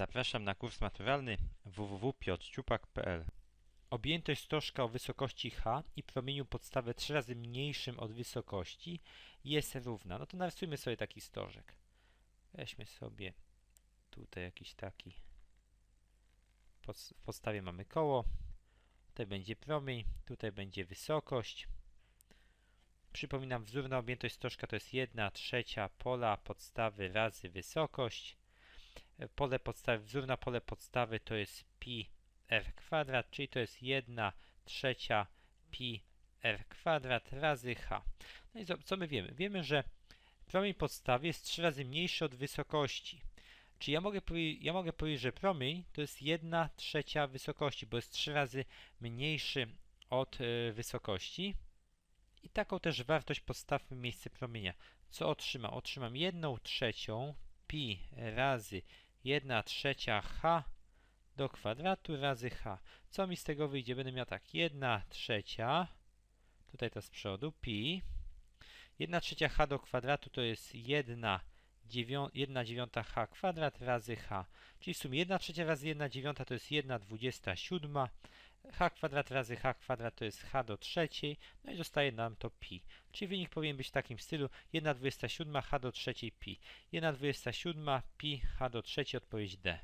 Zapraszam na kurs maturalny www.piotrciupak.pl Objętość stożka o wysokości h i promieniu podstawy 3 razy mniejszym od wysokości jest równa. No to narysujmy sobie taki stożek. Weźmy sobie tutaj jakiś taki. W podstawie mamy koło. Tutaj będzie promień, tutaj będzie wysokość. Przypominam, wzór na objętość stożka to jest 1 trzecia pola podstawy razy wysokość. Pole podstawy, wzór na pole podstawy to jest pi r kwadrat, czyli to jest 1 trzecia pi r kwadrat razy h. No i co, my wiemy? Wiemy, że promień podstawy jest 3 razy mniejszy od wysokości. Czyli ja mogę, ja mogę powiedzieć, że promień to jest 1 trzecia wysokości, bo jest 3 razy mniejszy od y, wysokości. I taką też wartość postawmy w miejsce promienia. Co otrzymam? Otrzymam 1 trzecią pi razy 1 trzecia h do kwadratu razy h. Co mi z tego wyjdzie? Będę miał tak, 1 trzecia, tutaj to z przodu, pi. 1 trzecia h do kwadratu to jest 1 1 dziewiąta h kwadrat razy h. Czyli w sumie 1 trzecia razy 1 dziewiąta to jest 1 dwudziesta siódma. H kwadrat razy h kwadrat to jest h do trzeciej. No i zostaje nam to pi. Czyli wynik powinien być w takim stylu 1 dwudziesta siódma h do trzeciej pi. 1 dwudziesta siódma pi h do trzeciej odpowiedź D.